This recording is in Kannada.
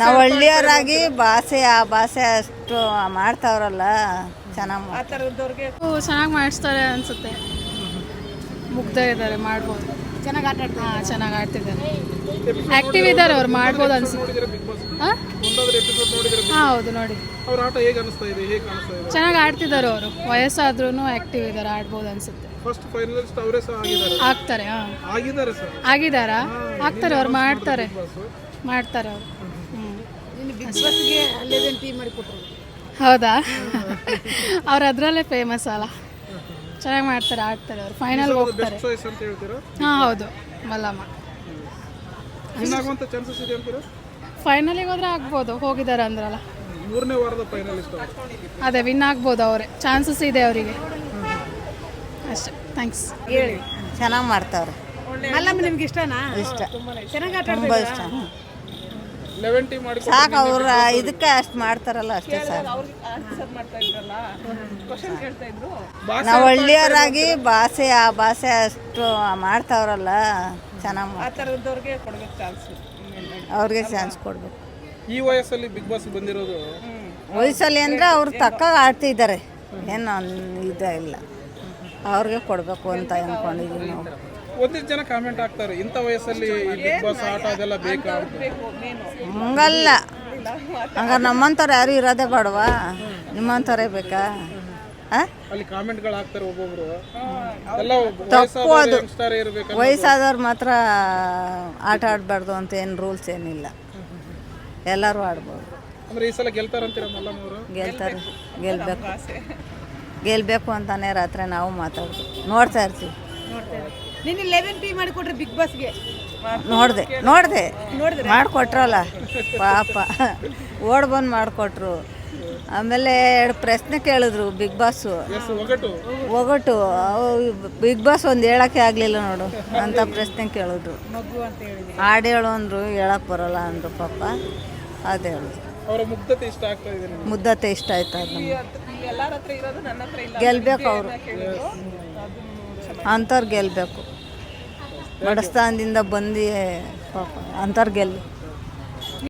ನಾವು ಹಳ್ಳಿಯವರಾಗಿ ಭಾಷೆ ಆ ಭಾಷೆ ಅಷ್ಟು ಮಾಡ್ತಾವ್ರಲ್ಲ ಚೆನ್ನಾಗಿ ಆ ಥರದವ್ರಿಗೆ? ಚೆನ್ನಾಗಿ ಮಾಡಿಸ್ತಾರೆ ಅನ್ಸುತ್ತೆ. ಮುಗ್ಧ ಇದ್ದಾರೆ ಮಾಡ್ಬೋದು. ಚೆನ್ನಾಗಿ ಆಟ ಆಡ್ತಾರೆ ಹಾಂ ಚೆನ್ನಾಗಿ ಆಡ್ತಿದ್ದಾರೆ. ಆ್ಯಕ್ಟಿವ್ ಇದ್ದಾರೆ ಅವ್ರು ಮಾಡ್ಬೋದು ಅನ್ಸುತ್ತೆ. ನೋಡಿದ್ರೆ ಬಿಗ್ ಬಾಸ್ ಹಾಂ ಒಂದಾದ್ರೆ ಎಪಿಸೋಡ್ ನೋಡಿದ್ರೆ ಹೌದು ನೋಡಿ. ಅವ್ರ ಆಟ ಹೇಗೆ ಅನಿಸ್ತಾ ಇದೆ ಹೇಗೆ ಕಾಣಿಸ್ತಾ ಇದೆ? ಚೆನ್ನಾಗಿ ಆಡ್ತಿದ್ದಾರೆ ಅವರು. ವಯಸ್ಸಾದ್ರೂ ಆ್ಯಕ್ಟಿವ್ ಇದ್ದಾರೆ ಆಡ್ಬೋದು ಅನ್ಸುತ್ತೆ. ಫಸ್ಟ್ ಫೈನಲಿಸ್ಟ್ ಅವರೇ ಸಹ ಆಗಿದ್ದಾರೆ. ಆಗ್ತಾರೆ ಹಾಂ. ಆಗಿದ್ದಾರೆ ಸರ್. ಆಗಿದ್ದಾರಾ? ಆಗ್ತಾರೆ ಅವ್ರು ಮಾಡ್ತಾರೆ. ಮಾಡ್ತಾರೆ ಅವರು. ಬಿಗ್ ಬಾಸ್ಗೆ ಹೌದಾ? ಅವ್ರು ಅದರಲ್ಲೇ ಫೇಮಸ್ ಅಲ್ಲ. ಚೆನ್ನಾಗಿ ಮಾಡ್ತಾರೆ ಆಡ್ತಾರೆ ಅವ್ರು. ಫೈನಲ್ ಹೋಗ್ತಾರೆ. ಚಾಯ್ಸ್ ಅಂತ ಹೇಳ್ತೀರಾ? ಹಾಂ ಹೌದು. ಮಲ್ಲಮ್ಮ. ಇನ್ನಾಗುವಂತ ಚಾನ್ಸಸ್ ಇದೆ ಅಂತೀರಾ? ಫೈನಲಿಗೆ ಹೋದ್ರೆ ಆಗ್ಬೋದು ಹೋಗಿದ್ದಾರೆ ಅಂದ್ರಲ್ಲ. ಮೂರನೇ ವಾರದ ಫೈನಲಿಸ್ಟ್ ಅದೇ ವಿನ್ ಆಗ್ಬೋದು ಅವರೇ. ಚಾನ್ಸಸ್ ಇದೆ ಅವರಿಗೆ. ಅಷ್ಟೇ. ಥ್ಯಾಂಕ್ಸ್ ಹೇಳಿ ಚೆನ್ನಾಗಿ ಮಾಡ್ತಾವ್ರೆ. ಮಲ್ಲಮ್ಮ ನಿಮ್ಗೆ ಇಷ್ಟನಾ? ಇಷ್ಟ. ಚೆನ್ನಾಗಿ ಆಟ ತುಂಬ ಇಷ್ಟ. ಲೆವೆನ್ ಟೀಮ್ ಮಾಡಿ ಸಾಕು ಅವ್ರ ಇದಕ್ಕೆ ಅಷ್ಟು ಮಾಡ್ತಾರಲ್ಲ ಅಷ್ಟೇ ಇದ್ರು. ನಾವು ಹಳ್ಳಿಯವರಾಗಿ ಭಾಷೆ ಆ ಭಾಷೆ ಅಷ್ಟು ಮಾಡ್ತಾವ್ರಲ್ಲ ಚೆನ್ನಾಗಿ ಆ ಥರದವ್ರಿಗೆ ಕೊಡ್ಬೇಕು ಚಾನ್ಸ್ ಅವ್ರಿಗೆ ಚಾನ್ಸ್ ಕೊಡ್ಬೇಕು. ಈ ವಯಸ್ಸಲ್ಲಿ ಬಿಗ್ ಬಾಸ್ ಬಂದಿರೋದು? ವಯಸ್ಸಲ್ಲಿ ಅಂದರೆ ಅವ್ರು ತಕ್ಕ ಆಡ್ತಿದ್ದಾರೆ. ಏನು ಇದು ಇಲ್ಲ. ಅವ್ರಿಗೆ ಕೊಡಬೇಕು ಅಂತ ಅಂದ್ಕೊಂಡಿದ್ದೀವಿ ನಾವು. ಒಂದಿಷ್ಟು ಜನ ಕಾಮೆಂಟ್ ಆಗ್ತಾರೆ ಇಂಥ ವಯಸ್ಸಲ್ಲಿ ಈ ಬಿಗ್ ಬಾಸ್ ಆಟ ಅದೆಲ್ಲ ಬೇಕಾ. ಹಂಗಲ್ಲ. ಹಂಗಾರೆ ನಮ್ಮಂಥವ್ರು ಯಾರು ಇರೋದೇ ಬೇಡವಾ? ನಿಮ್ಮಂಥವ್ರೇ ಬೇಕಾ? ಅಲ್ಲಿ ಕಾಮೆಂಟ್ಗಳು ಆಗ್ತಾರೆ ಒಬ್ಬೊಬ್ರು. ಎಲ್ಲ ತಪ್ಪು ಅದು. ವಯಸ್ಸಾದವ್ರು ಮಾತ್ರ ಆಟ ಆಡಬಾರ್ದು ಅಂತ ಏನು ರೂಲ್ಸ್ ಏನಿಲ್ಲ. ಎಲ್ಲರೂ ಆಡ್ಬೋದು. ಅಂದ್ರೆ ಈ ಸಲ ಗೆಲ್ತಾರಂತೀರ ಮಲ್ಲಮ್ಮ ಅವರು? ಗೆಲ್ತಾರೆ. ಗೆಲ್ಬೇಕು. ಗೆಲ್ಬೇಕು. ಅಂತಾನೆ ರಾತ್ರಿ ನಾವು ಮಾತಾಡ್ತೀವಿ. ನೋಡ್ತಾ ಇರ್ತೀವಿ. ನಿನ್ನೆ ಲೆವೆನ್ ಪಿ ಮಾಡಿ ಕೊಟ್ರೆ ಬಿಗ್ ಬಾಸ್ಗೆ ನೋಡಿದೆ ನೋಡಿದೆ. ಮಾಡಿಕೊಟ್ರಲ್ಲ. ಪಾಪ. ಓಡ್ ಬಂದು ಮಾಡಿಕೊಟ್ರು. ಆಮೇಲೆ ಎರಡು ಪ್ರಶ್ನೆ ಕೇಳಿದ್ರು ಬಿಗ್ ಬಾಸು ಒಗಟು. ಒಗಟು. ಬಿಗ್ ಬಾಸ್ ಒಂದು ಹೇಳಕ್ಕೆ ಆಗಲಿಲ್ಲ ನೋಡು ಅಂತ ಪ್ರಶ್ನೆ ಕೇಳಿದ್ರು. ಮಗು ಅಂತ ಹೇಳಿದೆ ಹಾಡು ಹೇಳು ಅಂದರು ಹೇಳಕ್ಕೆ ಬರೋಲ್ಲ ಅಂದರು ಪಾಪ. ಅದು ಹೇಳಿದ್ರು ಅವರ ಮುಗ್ಧತೆ ಇಷ್ಟ ಆಗ್ತಾ ಇದೆ ನಿಮ್ಗೆ? ಮುದ್ದತೆ ಇಷ್ಟ ಆಯ್ತು ಅದು ನಮ್ಗೆ? ಎಲ್ಲರ ಇರೋದು ನನ್ನ ಇಲ್ಲ. ಗೆಲ್ಬೇಕು ಅವರು. ಅಂಥವ್ರು ಗೆಲ್ಲಬೇಕು ಬಡಸ್ತಾನದಿಂದ ಬಂದು ಪಾಪ ಅಂಥವ್ರು ಗೆಲ್ಲ